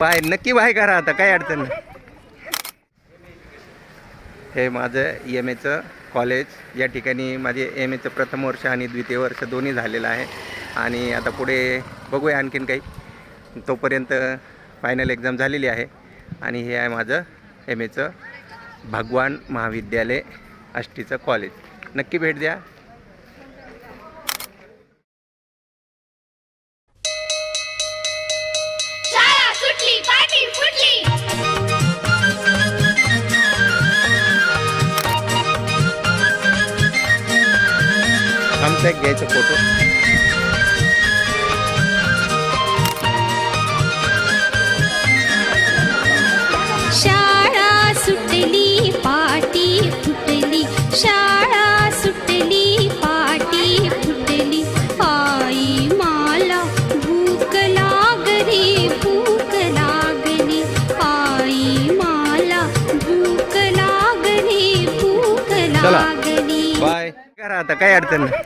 Bye नक्की bye करा आता काय अडचण नाही. हे माझं एम एचं कॉलेज या ठिकाणी माझे एम एचं प्रथम वर्ष आणि द्वितीय वर्ष दोन्ही झालेलं आहे. आणि आता पुढे बघूया आणखीन काही. तोपर्यंत फायनल एक्झाम झालेली आहे. आणि हे आहे माझं एम एचं भगवान महाविद्यालय आष्टीचं कॉलेज नक्की भेट द्या. शाळा सुटली पाठी फुटली आमचं एक घ्यायचं फोटो शाळा चला. बाय. करा आता काय अडचण नाही.